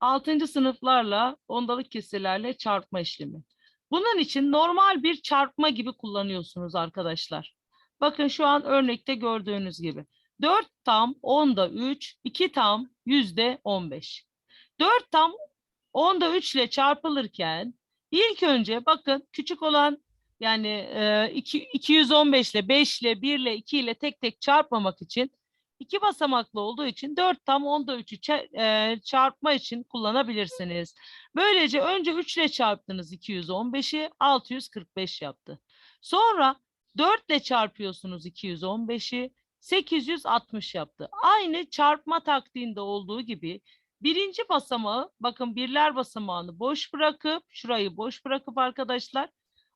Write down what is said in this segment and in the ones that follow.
6. sınıflarla ondalık kesirlerle çarpma işlemi. Bunun için normal bir çarpma gibi kullanıyorsunuz arkadaşlar. Bakın şu an örnekte gördüğünüz gibi. 4 tam 10'da 3, 2 tam yüzde 15. 4 tam 10'da 3 ile çarpılırken ilk önce bakın küçük olan yani e, iki- 215 ile 5 ile 1 ile 2 ile tek tek çarpmamak için iki basamaklı olduğu için 4 tam 10'da 3'ü ça- e, çarpma için kullanabilirsiniz. Böylece önce 3 ile çarptınız 215'i 645 yaptı. Sonra 4 ile çarpıyorsunuz 215'i 860 yaptı. Aynı çarpma taktiğinde olduğu gibi birinci basamağı bakın birler basamağını boş bırakıp şurayı boş bırakıp arkadaşlar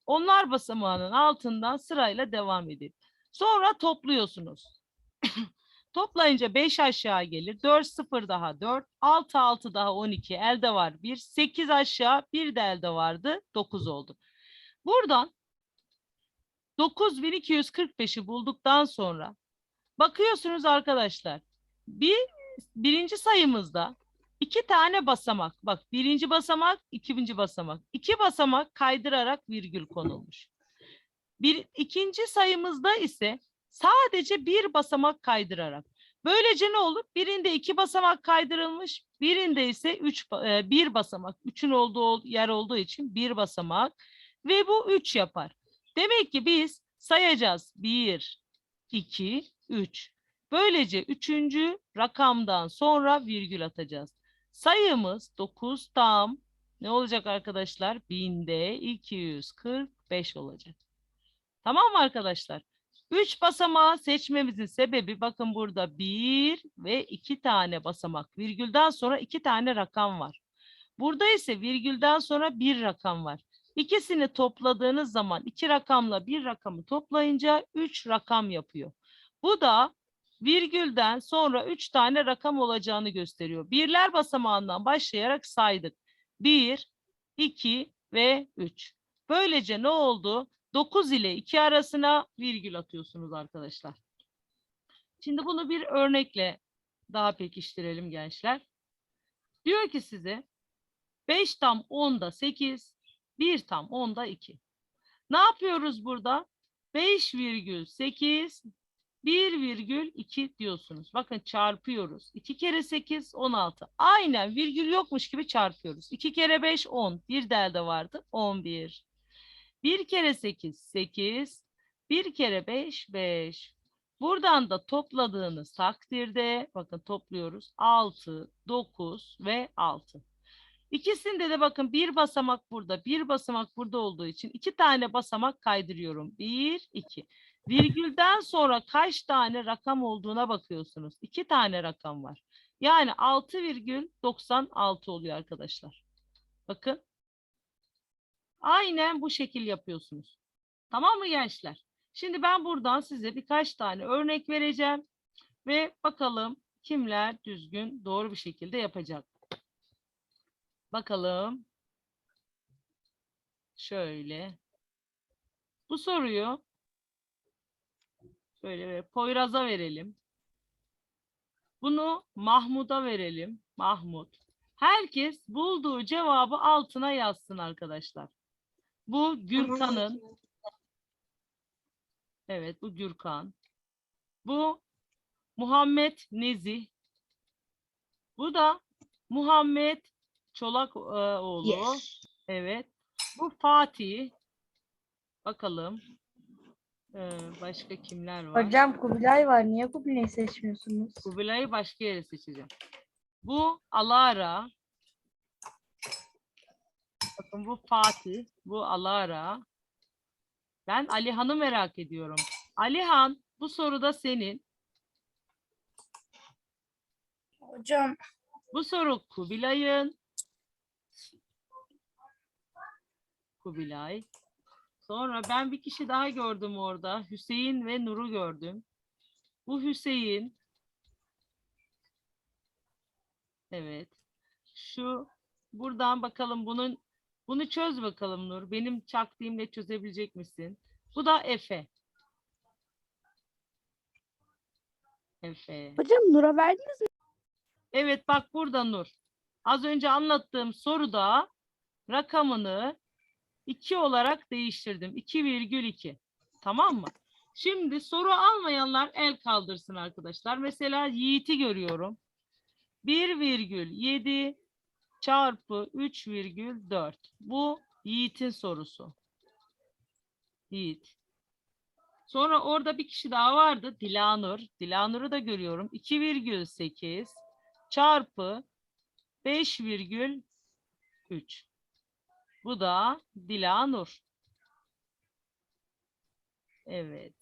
onlar basamağının altından sırayla devam edin. Sonra topluyorsunuz. Toplayınca 5 aşağı gelir. 4 0 daha 4. 6 6 daha 12. Elde var 1. 8 aşağı 1 de elde vardı. 9 oldu. Buradan 9245'i bulduktan sonra bakıyorsunuz arkadaşlar. Bir, birinci sayımızda iki tane basamak. Bak birinci basamak, ikinci basamak. İki basamak kaydırarak virgül konulmuş. Bir, ikinci sayımızda ise sadece bir basamak kaydırarak. Böylece ne olur? Birinde iki basamak kaydırılmış, birinde ise üç, e, bir basamak. Üçün olduğu ol- yer olduğu için bir basamak ve bu üç yapar. Demek ki biz sayacağız. Bir, iki, üç. Böylece üçüncü rakamdan sonra virgül atacağız. Sayımız 9 tam ne olacak arkadaşlar? Binde 245 olacak. Tamam mı arkadaşlar? 3 basamağı seçmemizin sebebi bakın burada 1 ve 2 tane basamak. Virgülden sonra 2 tane rakam var. Burada ise virgülden sonra bir rakam var. İkisini topladığınız zaman iki rakamla bir rakamı toplayınca 3 rakam yapıyor. Bu da virgülden sonra 3 tane rakam olacağını gösteriyor. Birler basamağından başlayarak saydık. 1, 2 ve 3. Böylece ne oldu? 9 ile 2 arasına virgül atıyorsunuz arkadaşlar. Şimdi bunu bir örnekle daha pekiştirelim gençler. Diyor ki size 5 tam 10'da 8, 1 tam 10'da 2. Ne yapıyoruz burada? 5,8 1,2 diyorsunuz. Bakın çarpıyoruz. 2 kere 8 16. Aynen virgül yokmuş gibi çarpıyoruz. 2 kere 5 10. Bir de elde vardı 11. 1 kere 8 8. 1 kere 5 5. Buradan da topladığınız takdirde bakın topluyoruz 6, 9 ve 6. İkisinde de bakın bir basamak burada, bir basamak burada olduğu için iki tane basamak kaydırıyorum. 1, 2. Virgülden sonra kaç tane rakam olduğuna bakıyorsunuz. İki tane rakam var. Yani 6,96 oluyor arkadaşlar. Bakın. Aynen bu şekil yapıyorsunuz. Tamam mı gençler? Şimdi ben buradan size birkaç tane örnek vereceğim. Ve bakalım kimler düzgün doğru bir şekilde yapacak. Bakalım. Şöyle. Bu soruyu şöyle Poyraz'a verelim. Bunu Mahmud'a verelim. Mahmut. Herkes bulduğu cevabı altına yazsın arkadaşlar. Bu Gürkan'ın. Evet bu Gürkan. Bu Muhammed Nezih. Bu da Muhammed Çolakoğlu. Evet. Bu Fatih. Bakalım. Ee, başka kimler var? Hocam Kubilay var. Niye Kubilay'ı seçmiyorsunuz? Kubilay'ı başka yere seçeceğim. Bu Alara. Bakın bu Fatih. Bu Alara. Ben Alihan'ı merak ediyorum. Alihan bu soruda senin. Hocam Bu soru Kubilay'ın. Kubilay. Sonra ben bir kişi daha gördüm orada. Hüseyin ve Nur'u gördüm. Bu Hüseyin. Evet. Şu buradan bakalım bunun bunu çöz bakalım Nur. Benim çaktığımla çözebilecek misin? Bu da Efe. Efe. Hocam Nur'a verdiniz mi? Evet bak burada Nur. Az önce anlattığım soruda rakamını 2 olarak değiştirdim. 2,2. Tamam mı? Şimdi soru almayanlar el kaldırsın arkadaşlar. Mesela Yiğit'i görüyorum. 1,7 çarpı 3,4. Bu Yiğit'in sorusu. Yiğit. Sonra orada bir kişi daha vardı. Dilanur. Dilanur'u da görüyorum. 2,8 çarpı 5,3. Bu da Dilanur. Evet.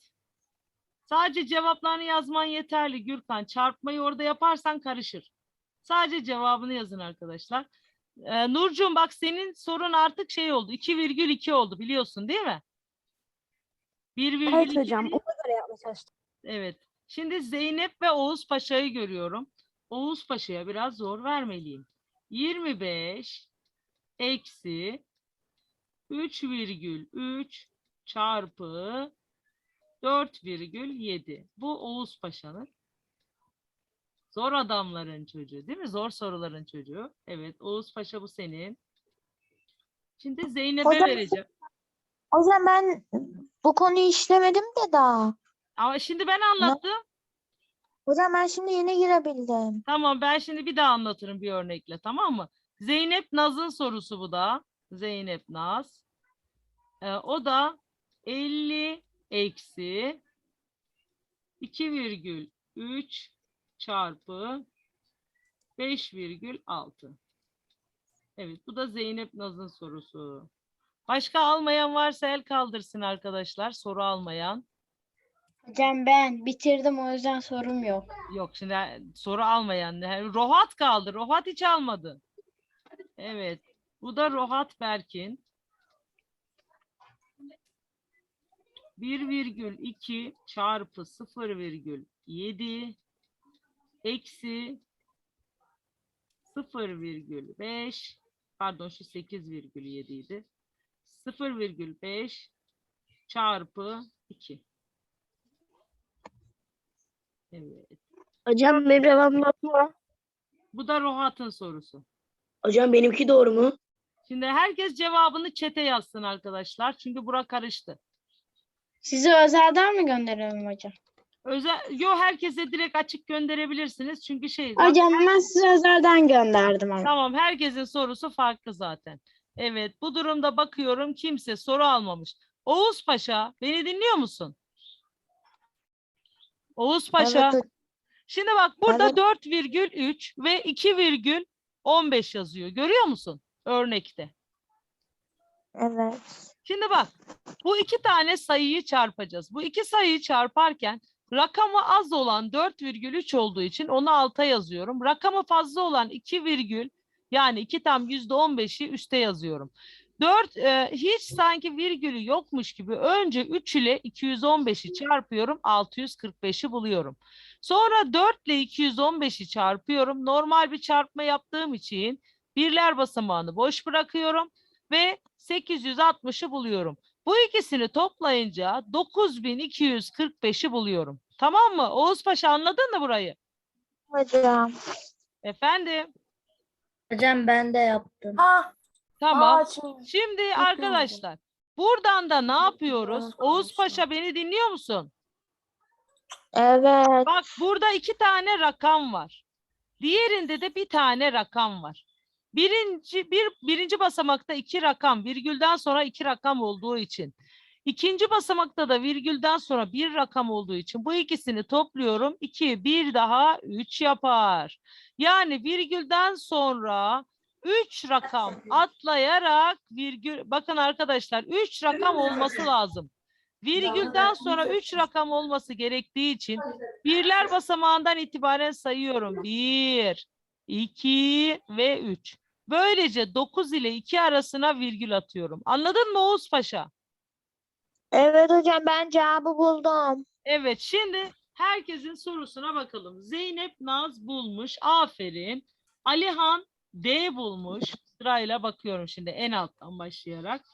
Sadece cevaplarını yazman yeterli Gürkan. Çarpmayı orada yaparsan karışır. Sadece cevabını yazın arkadaşlar. Ee, Nurcuğum bak senin sorun artık şey oldu. 2,2 oldu biliyorsun değil mi? 1,2 Evet hocam. Ona göre yapmaya çalıştım. Evet. Şimdi Zeynep ve Oğuz Paşa'yı görüyorum. Oğuz Paşa'ya biraz zor vermeliyim. 25 eksi 3,3 çarpı 4,7. Bu Oğuz Paşa'nın. Zor adamların çocuğu değil mi? Zor soruların çocuğu. Evet Oğuz Paşa bu senin. Şimdi Zeynep'e Hocam- vereceğim. O zaman ben bu konuyu işlemedim de daha. Ama şimdi ben anlattım. Hocam ben şimdi yeni girebildim. Tamam ben şimdi bir daha anlatırım bir örnekle tamam mı? Zeynep Naz'ın sorusu bu da. Zeynep Naz. Ee, o da 50 eksi 2,3 çarpı 5,6. Evet bu da Zeynep Naz'ın sorusu. Başka almayan varsa el kaldırsın arkadaşlar. Soru almayan. Hocam ben bitirdim o yüzden sorum yok. Yok şimdi soru almayan. Rohat kaldı. Rohat hiç almadı. Evet. Bu da Rohat Berkin. 1,2 çarpı 0,7 eksi 0,5 pardon şu 8,7 idi. 0,5 çarpı 2. Evet. Hocam benim cevabım doğru mu? Bu da Rohat'ın sorusu. Hocam benimki doğru mu? Şimdi herkes cevabını çete yazsın arkadaşlar. Çünkü bura karıştı. Sizi özelden mi gönderelim hocam? Özel, yo herkese direkt açık gönderebilirsiniz. Çünkü şey zaten- Hocam ben size özelden gönderdim ama. tamam herkesin sorusu farklı zaten. Evet bu durumda bakıyorum kimse soru almamış. Oğuz Paşa beni dinliyor musun? Oğuz Paşa. Evet, Şimdi bak burada Evet. 4,3 ve 2,15 yazıyor. Görüyor musun örnekte? evet. Şimdi bak bu iki tane sayıyı çarpacağız. Bu iki sayıyı çarparken rakamı az olan 4,3 olduğu için onu alta yazıyorum. Rakamı fazla olan 2 virgül yani 2 tam %15'i üste yazıyorum. 4 e, hiç sanki virgülü yokmuş gibi önce 3 ile 215'i çarpıyorum 645'i buluyorum. Sonra 4 ile 215'i çarpıyorum. Normal bir çarpma yaptığım için birler basamağını boş bırakıyorum ve 860'ı buluyorum. Bu ikisini toplayınca 9245'i buluyorum. Tamam mı? Oğuz Paşa anladın mı burayı? Hocam. Efendim? Hocam ben de yaptım. Ah, Tamam. şimdi. Şimdi hocam. arkadaşlar buradan da ne yapıyoruz? Oğuz Paşa beni dinliyor musun? Evet. Bak burada iki tane rakam var. Diğerinde de bir tane rakam var. Birinci, bir, birinci basamakta iki rakam, virgülden sonra iki rakam olduğu için. İkinci basamakta da virgülden sonra bir rakam olduğu için bu ikisini topluyorum. 2, bir daha 3 yapar. Yani virgülden sonra 3 rakam atlayarak virgül, bakın arkadaşlar 3 rakam olması lazım. Virgülden sonra 3 rakam olması gerektiği için birler basamağından itibaren sayıyorum. 1, 2 ve 3. Böylece 9 ile 2 arasına virgül atıyorum. Anladın mı Oğuz Paşa? Evet hocam ben cevabı buldum. Evet şimdi herkesin sorusuna bakalım. Zeynep Naz bulmuş. Aferin. Alihan D bulmuş. Sırayla bakıyorum şimdi en alttan başlayarak.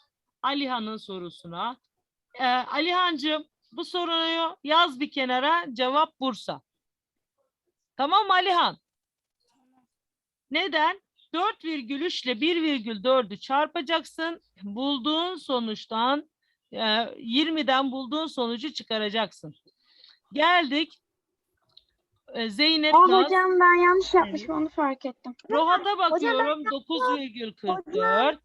Alihan'ın sorusuna. Ee, Alihancığım bu soruyu yaz bir kenara. Cevap Bursa. Tamam Alihan? Neden? 4,3 ile 1,4'ü çarpacaksın. Bulduğun sonuçtan e, 20'den bulduğun sonucu çıkaracaksın. Geldik. E, Zeynep Aa, Naz. hocam ben yanlış yapmışım onu fark ettim. Rohat'a bakıyorum 9,44.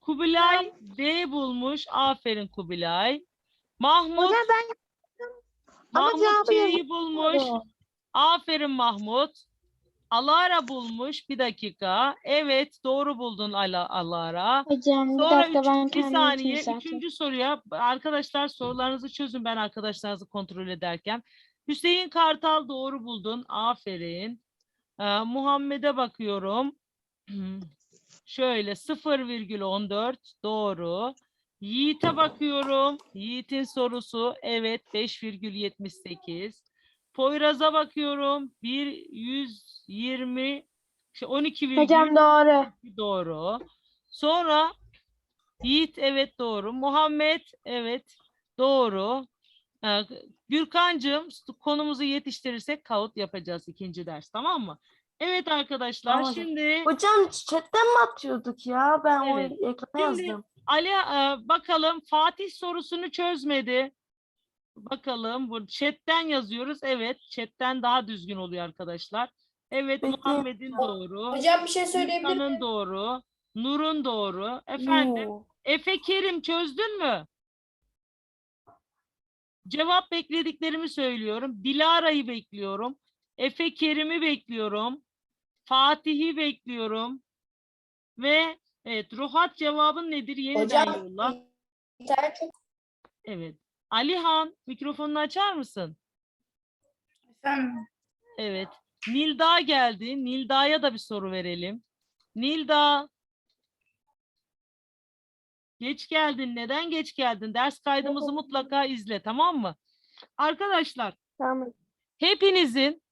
Kubilay D bulmuş. Aferin Kubilay. Mahmut Hocam ben ama Mahmut C'yi bulmuş. Aferin Mahmut. Alara bulmuş. Bir dakika. Evet doğru buldun Ala, Alara. Hocam bir Sonra dakika üç- ben bir saniye. Üçüncü soruya arkadaşlar sorularınızı çözün ben arkadaşlarınızı kontrol ederken. Hüseyin Kartal doğru buldun. Aferin. Ee, Muhammed'e bakıyorum. Şöyle 0,14 doğru. Yiğit'e bakıyorum. Yiğit'in sorusu evet 5,78. Poyraz'a bakıyorum. 120 şey, 12, Hocam doğru. Doğru. Sonra Yiğit evet doğru. Muhammed evet doğru. Ee, Gürkancığım konumuzu yetiştirirsek kağıt yapacağız ikinci ders tamam mı? Evet arkadaşlar Tamam şimdi Hocam chatten mi atıyorduk ya? Ben Evet. o ekrana yazdım. Ali e, bakalım Fatih sorusunu çözmedi. Bakalım bu chatten yazıyoruz. Evet chatten daha düzgün oluyor arkadaşlar. Evet. Muhammed'in doğru. Hocam bir şey söyleyebilir miyim? Doğru. Nur'un doğru. Efendim Oo. Efe Kerim çözdün mü? Cevap beklediklerimi söylüyorum. Dilara'yı bekliyorum. Efe Kerim'i bekliyorum. Fatih'i bekliyorum. Ve evet Ruhat cevabın nedir? Yeniden Hocam yolla. internet çok Evet. Alihan mikrofonunu açar mısın? efendim. Evet. Nilda geldi. Nilda'ya da bir soru verelim. Nilda. Geç geldin. Neden geç geldin? Ders kaydımızı mutlaka izle, tamam mı? Arkadaşlar, Tamam. hepinizin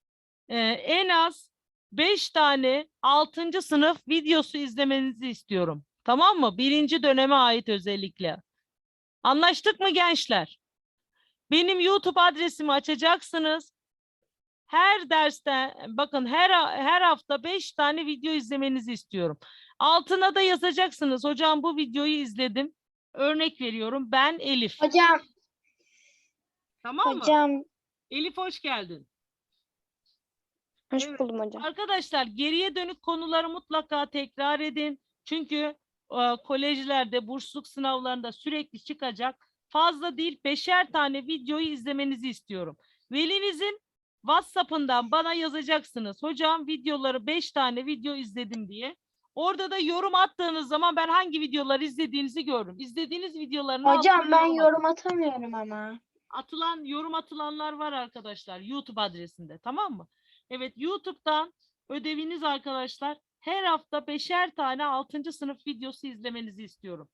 e, en az 5 tane 6. sınıf videosu izlemenizi istiyorum. Tamam mı? Birinci döneme ait özellikle. Anlaştık mı gençler? Benim YouTube adresimi açacaksınız. Her derste bakın her her hafta 5 tane video izlemenizi istiyorum. Altına da yazacaksınız. Hocam bu videoyu izledim. Örnek veriyorum. Ben Elif. Hocam, Tamam mı? hocam Elif hoş geldin. hoş Evet. buldum hocam. Arkadaşlar geriye dönük konuları mutlaka tekrar edin. Çünkü e, kolejlerde, bursluluk sınavlarında sürekli çıkacak. Fazla değil beşer tane videoyu izlemenizi istiyorum. Velinizin WhatsApp'ından bana yazacaksınız. Hocam videoları beş tane video izledim diye. Orada da yorum attığınız zaman ben hangi videoları izlediğinizi görürüm. İzlediğiniz videoların Hocam ben yorum yorum atamıyorum ama. atılan yorum atılanlar var arkadaşlar YouTube adresinde tamam mı? Evet YouTube'dan ödeviniz arkadaşlar her hafta beşer tane 6. sınıf videosu izlemenizi istiyorum.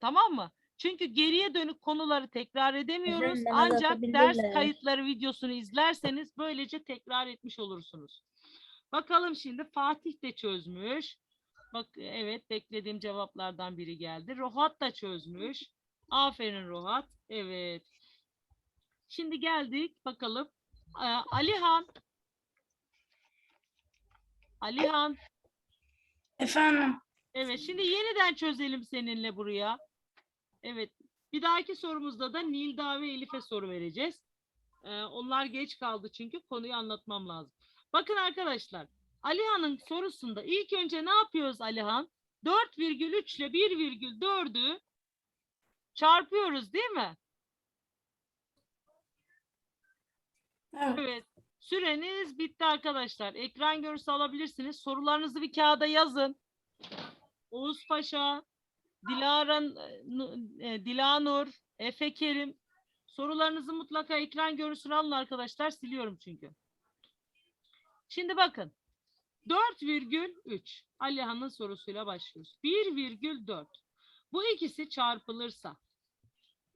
Tamam mı? Çünkü geriye dönük konuları tekrar edemiyoruz. da Ancak ders kayıtları videosunu izlerseniz böylece tekrar etmiş olursunuz. Bakalım şimdi Fatih de çözmüş. Bak evet beklediğim cevaplardan biri geldi. Rohat da çözmüş. Aferin Rohat. Evet. Şimdi geldik bakalım. Ee, Alihan. Alihan. Efendim. Evet şimdi yeniden çözelim seninle buraya. Evet. Bir dahaki sorumuzda da Nilda ve Elif'e soru vereceğiz. Ee, onlar geç kaldı çünkü konuyu anlatmam lazım. Bakın arkadaşlar. Alihan'ın sorusunda ilk önce ne yapıyoruz Alihan? 4,3 ile 1,4'ü çarpıyoruz değil mi? Evet. Evet. Süreniz bitti arkadaşlar. Ekran görüntüsü alabilirsiniz. Sorularınızı bir kağıda yazın. Oğuz Paşa, Dilara, e, Dilanur, Efe Kerim. Sorularınızı mutlaka ekran görüntüsünü alın arkadaşlar. Siliyorum çünkü. Şimdi bakın. 4,3 Alihan'ın sorusuyla başlıyoruz. 1,4 Bu ikisi çarpılırsa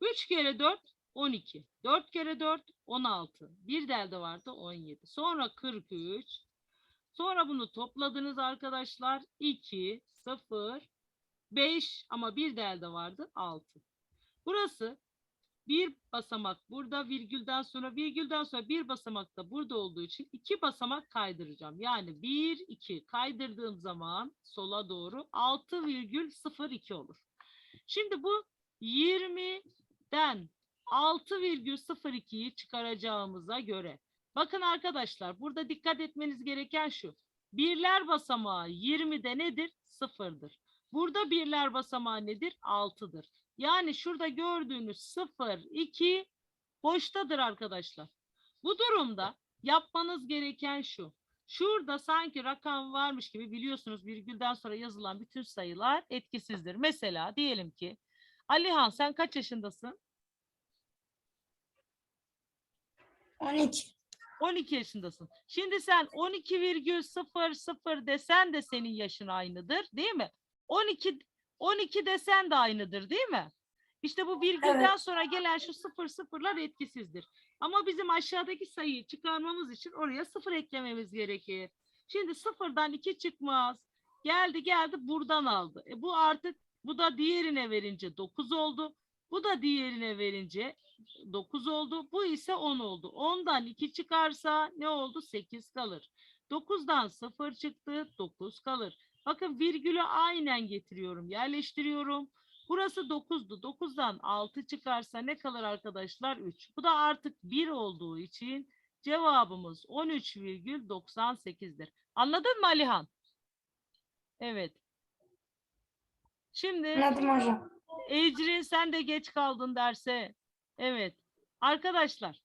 3 kere 4 12. 4 kere 4 16. Bir de elde vardı 17. Sonra 43. Sonra bunu topladınız arkadaşlar. 2, 0, 5 ama bir de elde vardı 6. Burası bir basamak burada virgülden sonra virgülden sonra bir basamak da burada olduğu için iki basamak kaydıracağım. Yani 1 2 kaydırdığım zaman sola doğru 6,02 olur. Şimdi bu 20'den 6,02'yi çıkaracağımıza göre bakın arkadaşlar burada dikkat etmeniz gereken şu. Birler basamağı 20'de nedir? Sıfırdır. Burada birler basamağı nedir? 6'dır. Yani şurada gördüğünüz 0, 2 boştadır arkadaşlar. Bu durumda yapmanız gereken şu. Şurada sanki rakam varmış gibi biliyorsunuz virgülden sonra yazılan bütün sayılar etkisizdir. Mesela diyelim ki Alihan sen kaç yaşındasın? 12. 12 yaşındasın. Şimdi sen 12,00 desen de senin yaşın aynıdır, değil mi? 12 12 desen de aynıdır, değil mi? İşte bu virgülden sonra gelen şu sıfır sıfırlar etkisizdir. Ama bizim aşağıdaki sayıyı çıkarmamız için oraya sıfır eklememiz gerekir. Şimdi sıfırdan 2 çıkmaz. Geldi geldi buradan aldı. E bu artık bu da diğerine verince 9 oldu. Bu da diğerine verince 9 oldu. Bu ise 10 oldu. 10'dan 2 çıkarsa ne oldu? 8 kalır. 9'dan 0 çıktı. 9 kalır. Bakın virgülü aynen getiriyorum. Yerleştiriyorum. Burası 9'du. 9'dan 6 çıkarsa ne kalır arkadaşlar? 3. Bu da artık 1 olduğu için cevabımız 13,98'dir. Anladın mı Alihan? Evet. Şimdi Anladım hocam. Ecrin sen de geç kaldın derse. Evet. Arkadaşlar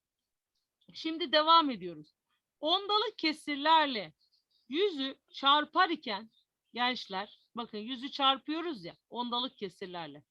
şimdi devam ediyoruz. Ondalık kesirlerle yüzü çarpar iken gençler bakın yüzü çarpıyoruz ya ondalık kesirlerle.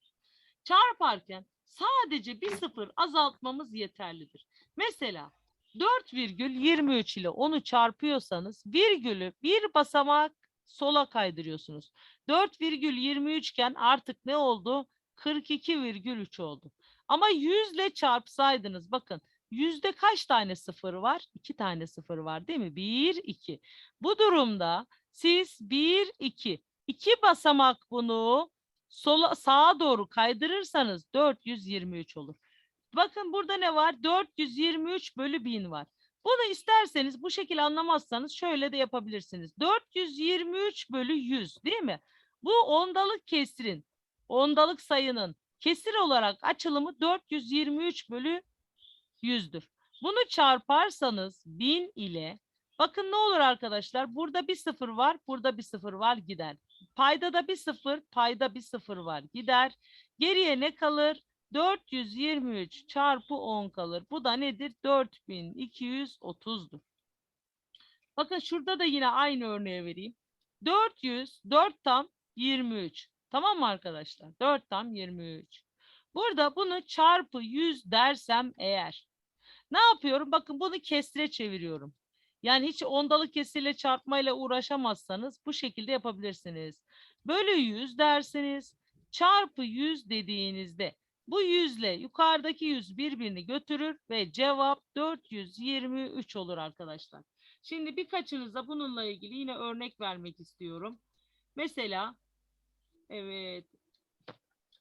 Çarparken sadece bir sıfır azaltmamız yeterlidir. Mesela 4,23 ile onu çarpıyorsanız virgülü bir basamak sola kaydırıyorsunuz. 4,23 iken artık ne oldu? 42,3 oldu. Ama 100 ile çarpsaydınız bakın yüzde kaç tane sıfır var? 2 tane sıfır var değil mi? 1, 2. Bu durumda siz 1, 2. 2 basamak bunu sola, sağa doğru kaydırırsanız 423 olur. Bakın burada ne var? 423 bölü 1000 var. Bunu isterseniz bu şekilde anlamazsanız şöyle de yapabilirsiniz. 423 bölü 100 değil mi? Bu ondalık kesrin, ondalık sayının kesir olarak açılımı 423 bölü 100'dür. Bunu çarparsanız 1000 ile bakın ne olur arkadaşlar? Burada bir sıfır var, burada bir sıfır var gider. Payda da bir sıfır, payda bir sıfır var gider. Geriye ne kalır? 423 çarpı 10 kalır. Bu da nedir? 4230'dur. Bakın şurada da yine aynı örneği vereyim. 400, 4 tam 23. Tamam mı arkadaşlar? 4 tam 23. Burada bunu çarpı 100 dersem eğer ne yapıyorum? Bakın bunu kesre çeviriyorum. Yani hiç ondalık kesirle çarpmayla uğraşamazsanız bu şekilde yapabilirsiniz. Bölü 100 dersiniz. Çarpı 100 dediğinizde bu 100 ile yukarıdaki 100 birbirini götürür ve cevap 423 olur arkadaşlar. Şimdi birkaçınıza bununla ilgili yine örnek vermek istiyorum. Mesela evet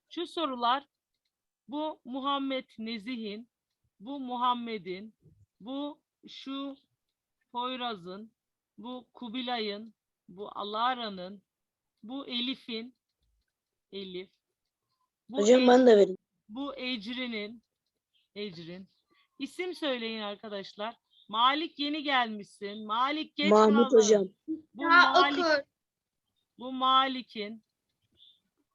şu sorular bu Muhammed Nezih'in, bu Muhammed'in, bu şu Poyraz'ın, bu Kubilay'ın, bu Alara'nın, bu Elif'in, Elif, bu, Hocam E- bana da verin. bu Ecrin'in, Ecrin. İsim söyleyin arkadaşlar. Malik yeni gelmişsin. Malik geç Mahmut kaldın. hocam. Bu Malik, bu Malik'in.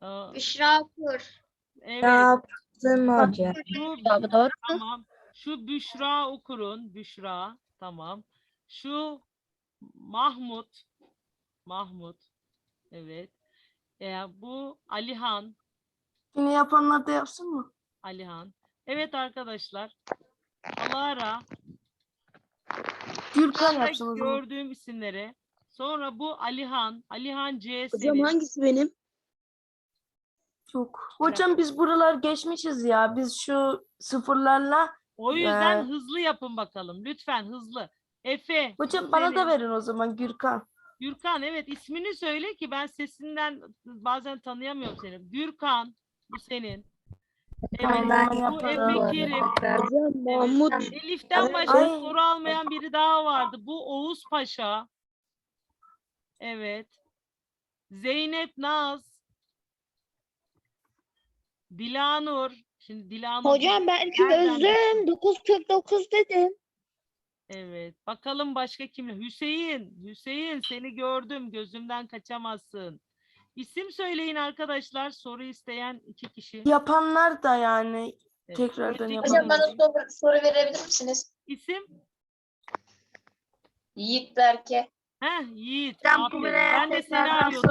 Ee, Büşra Okur. evet. Yaptım hocam. Şu, tamam. Şu Büşra Okur'un, Büşra, tamam. Şu Mahmut, Mahmut, evet. Ee, bu Alihan, Yine yapanlar da yapsın mı? Alihan. Evet arkadaşlar. Alara, Gürkan yapsın o zaman. gördüğüm isimleri. Sonra bu Alihan, Alihan C Hocam senin. hangisi benim? Yok. Hocam biz buralar geçmişiz ya. Biz şu sıfırlarla. O yüzden Ee, hızlı yapın bakalım. Lütfen hızlı. Efe, Hocam bana da verin o zaman Gürkan. Gürkan evet ismini söyle ki ben sesinden bazen tanıyamıyorum seni. Gürkan bu senin. Evet, ben bu. Efe Kerim. Mahmut. Elif'ten başka Ay. soru almayan biri daha vardı. Bu Oğuz Paşa. Evet. Zeynep Naz. Dilanur. Şimdi Dilanur. Hocam ben Nereden çözdüm. 949 dedim. Evet. Bakalım başka kimler? Hüseyin. Hüseyin seni gördüm. Gözümden kaçamazsın. İsim söyleyin arkadaşlar. Soru isteyen iki kişi. Yapanlar da yani Evet. tekrardan Öteki. Hocam bana soru, soru verebilir misiniz? İsim? Yiğit Berke. Heh Yiğit. Hocam, aferin. Kubilay'a Ben de seni tekrardan arıyordum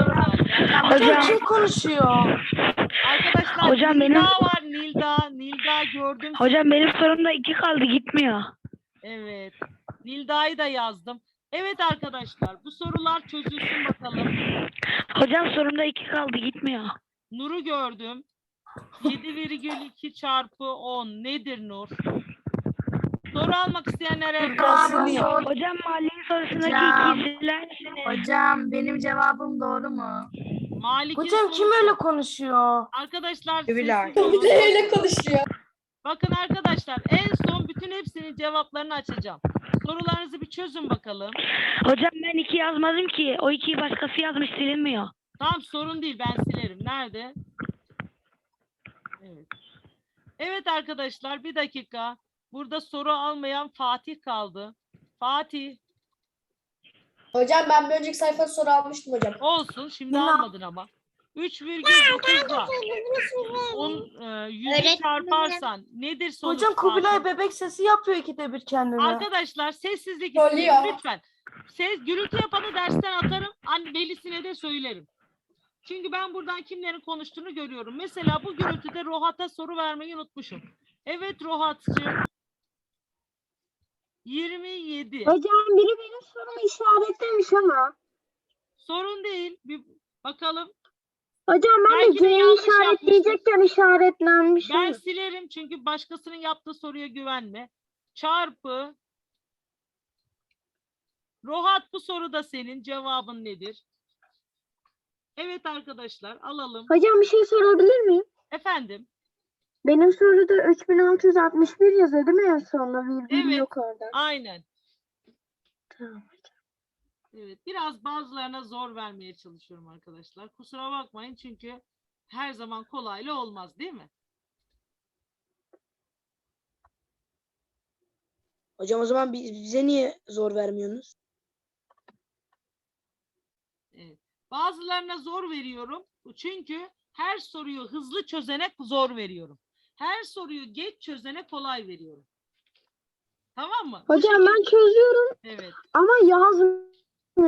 zaten. Hocam kim konuşuyor? Arkadaşlar Hocam Nilda benim- var Nilda. Nilda gördüm. Hocam benim sorumda iki kaldı gitmiyor. Evet. Nilda'yı da yazdım. Evet arkadaşlar bu sorular çözülsün bakalım. Hocam sorumda iki kaldı gitmiyor. Nur'u gördüm. 7,2 çarpı 10 nedir Nur? Soru almak isteyenler el kaldırsın. Hocam mahallenin sorusundaki Hocam. ikiyi siler misiniz? Hocam benim cevabım doğru mu? Malik'in Hocam kim sorusu. öyle konuşuyor? Arkadaşlar sessiz olun. öyle konuşuyor. Bakın arkadaşlar en son bütün hepsinin cevaplarını açacağım. Sorularınızı bir çözün bakalım. Hocam ben iki yazmadım ki. O ikiyi başkası yazmış silinmiyor. Tamam sorun değil ben silerim. Nerede? Evet. Evet arkadaşlar bir dakika. Burada soru almayan Fatih kaldı. Fatih Hocam ben bir önceki sayfada soru almıştım hocam. olsun şimdi almadın ama. 3,9 var. On, e, yüzü çarparsan nedir sonuç? Hocam? Kubilay bebek sesi yapıyor ikide bir kendine. Arkadaşlar sessizlik istiyorum lütfen. Ses gürültü yapanı dersten atarım. Anne velisine de söylerim. Çünkü ben buradan kimlerin konuştuğunu görüyorum. Mesela bu gürültüde Rohat'a soru vermeyi unutmuşum. Evet Rohat'cığım. 27. Hocam biri benim sorumu işaretlemiş ama. Sorun değil. Bir bakalım. Hocam ben Belki de de C'yi yanlış işaretleyecekken işaretlenmişim. Ben silerim çünkü başkasının yaptığı soruya güvenme. Çarpı. Rohat bu soruda senin cevabın nedir? Evet arkadaşlar alalım. Hocam bir şey sorabilir miyim? Efendim. Benim soruda 3661 yazıyor değil mi en sonunda? Virgül Evet. yok orada. Aynen. Tamam. Evet. Biraz bazılarına zor vermeye çalışıyorum arkadaşlar. Kusura bakmayın çünkü her zaman kolaylı olmaz değil mi? Hocam o zaman bi- bize niye zor vermiyorsunuz? Bazılarına zor veriyorum. Çünkü her soruyu hızlı çözene zor veriyorum. Her soruyu geç çözene kolay veriyorum. Tamam mı? Hocam şekilde- ben çözüyorum Evet. ama yazmıyorum.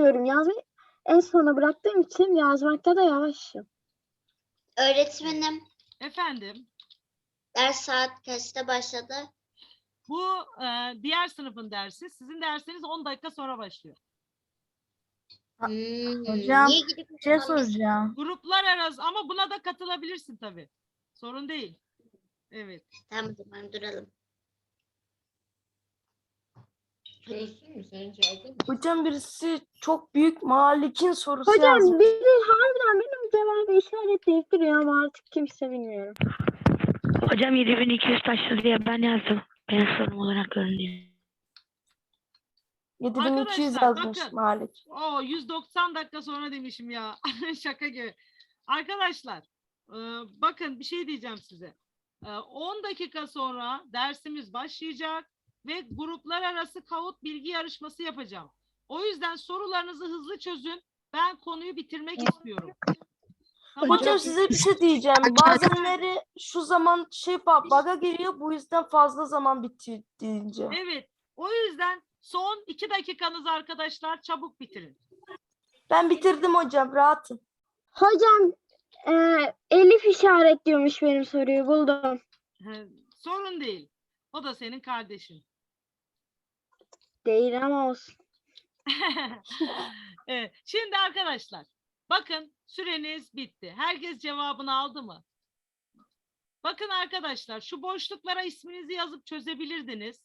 Yazmayı en sona bıraktığım için yazmakta da yavaşım. Öğretmenim Efendim. ders saat kaçta başladı? Bu e, diğer sınıfın dersi. Sizin dersiniz 10 dakika sonra başlıyor. Hmm, hocam, niye gidip Bir şey soracağım. Gruplar arası ama buna da katılabilirsin tabii. Sorun değil. Evet. Tamam tamam duralım. Hocam birisi çok büyük Malik'in sorusu Hocam yazmış. biri harbiden benim cevabı işaretleyip duruyor ama artık kimse bilmiyorum. Hocam 7200 taşlı diye ben yazdım. Benim sorum olarak görünüyor. 7200 Arkadaşlar, yazmış bakın. Malik. O 190 dakika sonra demişim ya. Şaka gibi. Arkadaşlar e, bakın bir şey diyeceğim size. E, 10 dakika sonra dersimiz başlayacak ve gruplar arası kağıt bilgi yarışması yapacağım. O yüzden sorularınızı hızlı çözün. Ben konuyu bitirmek istiyorum. Tamam? Hocam size bir şey diyeceğim. Bazenleri şu zaman şey ba- baga geliyor bu yüzden fazla zaman bitti deyince. Evet. O yüzden son 2 dakikanız arkadaşlar çabuk bitirin. Ben bitirdim hocam rahatım. Hocam eee, Elif işaretliyormuş benim soruyu buldum. Sorun değil. O da senin kardeşin. Değil ama olsun. evet. Şimdi arkadaşlar bakın süreniz bitti. Herkes cevabını aldı mı? Bakın arkadaşlar şu boşluklara isminizi yazıp çözebilirdiniz.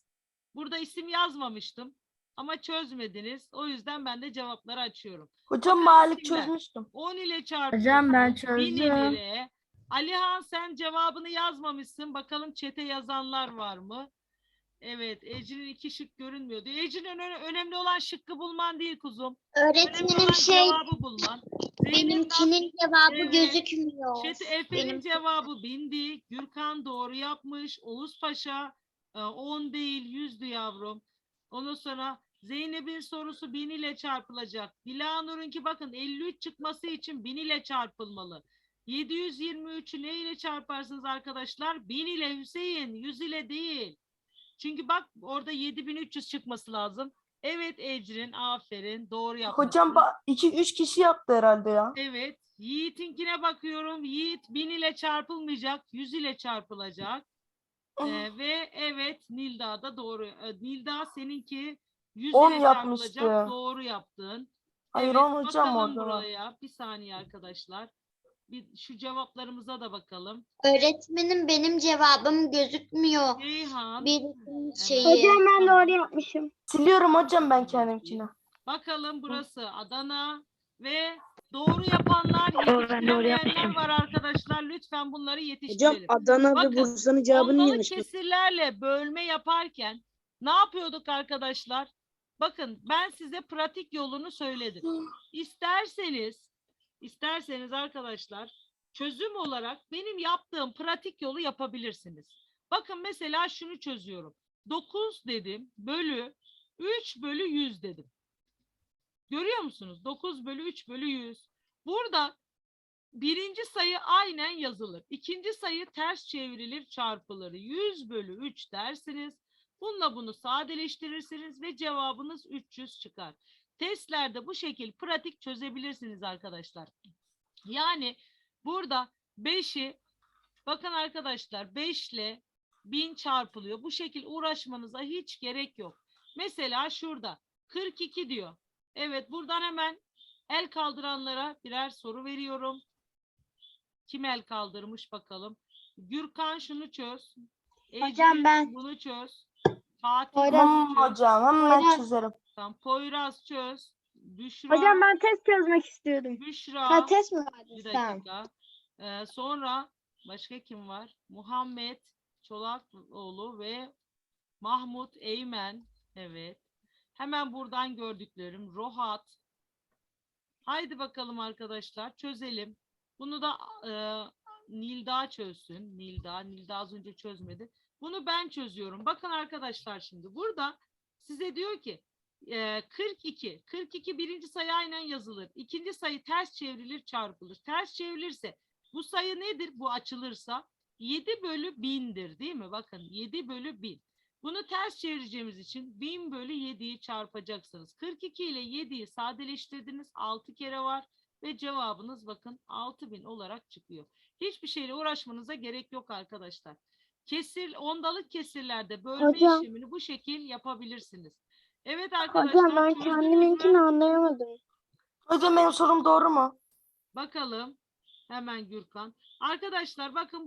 Burada isim yazmamıştım ama çözmediniz. O yüzden ben de cevapları açıyorum. Hocam Bakın Malik isimler. çözmüştüm. 10 ile çarpıyorsunuz. Hocam ben 1000 çözdüm. ile Alihan sen cevabını yazmamışsın. Bakalım çete yazanlar var mı? Evet, Ecrin'in iki şık görünmüyordu. Ecrin öne- önemli olan şıkkı bulman değil kuzum. Öğretmenim şey cevabı bulman. Zeynep benimkinin cevabı Evet. gözükmüyor. Çete Efe'nin Benim- cevabı bindi. Gürkan doğru yapmış. Oğuz Paşa 10 değil 100'dü yavrum. Ondan sonra Zeynep'in sorusu 1000 ile çarpılacak. Dilanur'unki bakın 53 çıkması için 1000 ile çarpılmalı. 723'ü ne ile çarparsınız arkadaşlar? 1000 ile Hüseyin 100 ile değil. Çünkü bak orada 7300 çıkması lazım. Evet Ecrin aferin doğru yapmışsın. Hocam 2-3 kişi yaptı herhalde ya. Evet. Yiğit'inkine bakıyorum. Yiğit 1000 ile çarpılmayacak. 100 ile çarpılacak. Ee, ve evet Nilda da doğru. Ee, Nilda seninki 100 On ile yapmıştı. çarpılacak. Doğru yaptın. Hayır evet, on hocam bakalım orada. buraya. Bir saniye arkadaşlar. Bir şu cevaplarımıza da bakalım. Öğretmenim benim cevabım gözükmüyor. Ceyhan. Evet. şeyi. Hocam ben doğru yapmışım. Siliyorum hocam ben kendimkini. Bakalım burası Adana ve doğru yapanlar yetiştiremeyenler yapmışım. var arkadaşlar. Lütfen bunları Hocam yetiştirelim. Adana Bakın, ve Bursa'nın cevabını Ondalık yanlış. kesirlerle bölme yaparken ne yapıyorduk arkadaşlar? Bakın ben size pratik yolunu söyledim. İsterseniz, isterseniz arkadaşlar çözüm olarak benim yaptığım pratik yolu yapabilirsiniz. Bakın mesela şunu çözüyorum. 9 dedim bölü 3 bölü 100 dedim. Görüyor musunuz? 9 bölü 3 bölü 100. Burada birinci sayı aynen yazılır. İkinci sayı ters çevrilir çarpılır. 100 bölü 3 dersiniz. Bununla bunu sadeleştirirsiniz ve cevabınız 300 çıkar. Testlerde bu şekil pratik çözebilirsiniz arkadaşlar. Yani burada 5'i bakın arkadaşlar 5 ile 1000 çarpılıyor. Bu şekil uğraşmanıza hiç gerek yok. Mesela şurada 42 diyor. Evet buradan hemen el kaldıranlara birer soru veriyorum. Kim el kaldırmış bakalım. Gürkan şunu çöz. Hocam Ecrin ben. bunu çöz. Fatih çöz. hocam hemen Hocam. çözerim. Tamam, Poyraz çöz. Büşra, Hocam ben test çözmek istiyordum. Büşra. Ha test mi Bir verdiniz? Tamam. dakika. Ee, sonra başka kim var? Muhammed Çolakoğlu ve Mahmut Eymen. Evet. Hemen buradan gördüklerim. Rohat. Haydi bakalım arkadaşlar çözelim. Bunu da e, Nilda çözsün. Nilda. Nilda az önce çözmedi. Bunu ben çözüyorum. Bakın arkadaşlar şimdi burada size diyor ki e, 42. 42 birinci sayı aynen yazılır. İkinci sayı ters çevrilir çarpılır. Ters çevrilirse bu sayı nedir? Bu açılırsa 7 bölü 1000'dir değil mi? Bakın 7 bölü 1000. Bunu ters çevireceğimiz için 1000 bölü 7'yi çarpacaksınız. 42 ile 7'yi sadeleştirdiniz. 6 kere var ve cevabınız bakın 6000 olarak çıkıyor. Hiçbir şeyle uğraşmanıza gerek yok arkadaşlar. Kesir, ondalık kesirlerde bölme Hocam. işlemini bu şekil yapabilirsiniz. Evet arkadaşlar. Hocam ben kendiminkini anlayamadım. Hocam benim sorum doğru mu? Bakalım. Hemen Gürkan. Arkadaşlar bakın bu